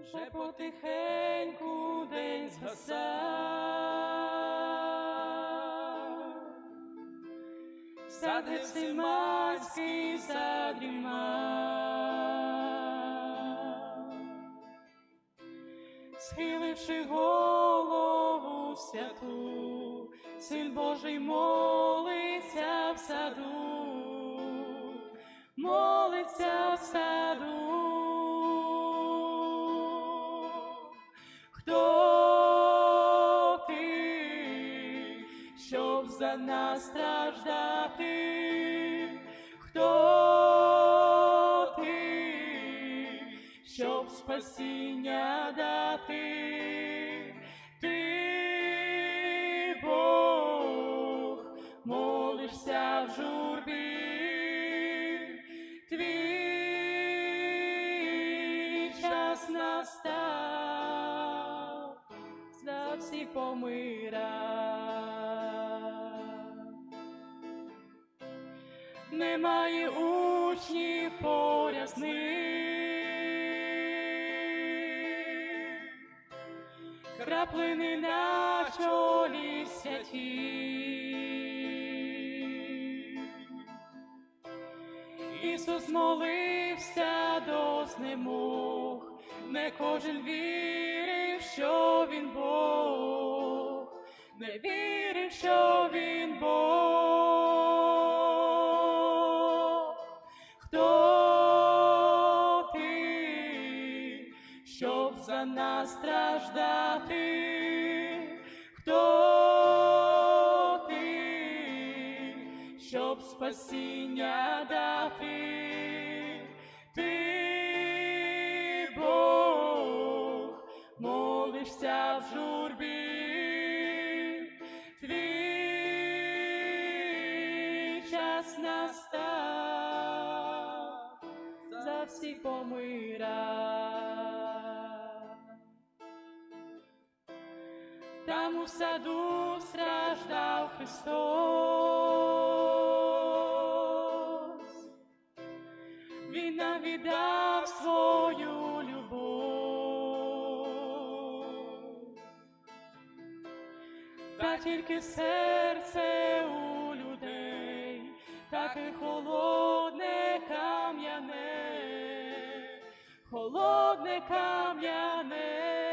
вже потихеньку день згасав, сад Гефсиманський задрімав, схиливши голову святу, син Божий молиться в саду, молиться в саду. щоб за нас страждати? Хто ти, щоб спасіння дати? Ти Бог, молишся в журбі, твій час настав, за всі помира. Немає учнів поряд з ним, краплини на чолі святі. Ісус молився до знемог, не кожен вірив, що він Бог, не вірив, що він Бог. Щоб за нас страждати? Хто ти, щоб спасіння дати? Ти Бог, молишся в журбі, твій час настав, за всі помира. Там у саду страждав Христос, Він нам віддав свою любов, та тільки серце у людей, таке холодне кам'яне, холодне кам'яне.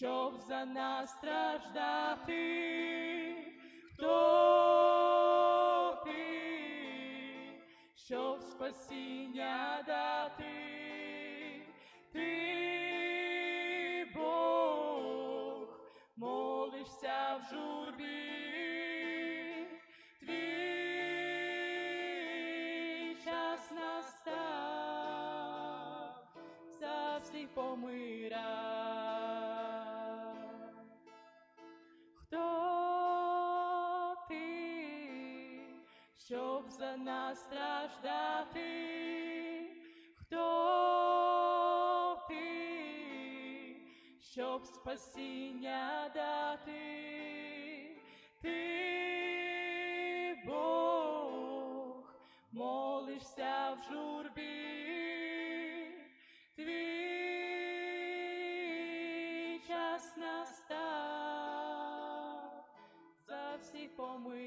Щоб за нас страждати? Хто ти, щоб спасіння дати? Ти Бог, молишся в журбі, твій час настав, за всіх помира. щоб за нас страждати, хто ти, щоб спасіння дати, ти Бог, молишся в журбі, твій час настав. За всі помилки.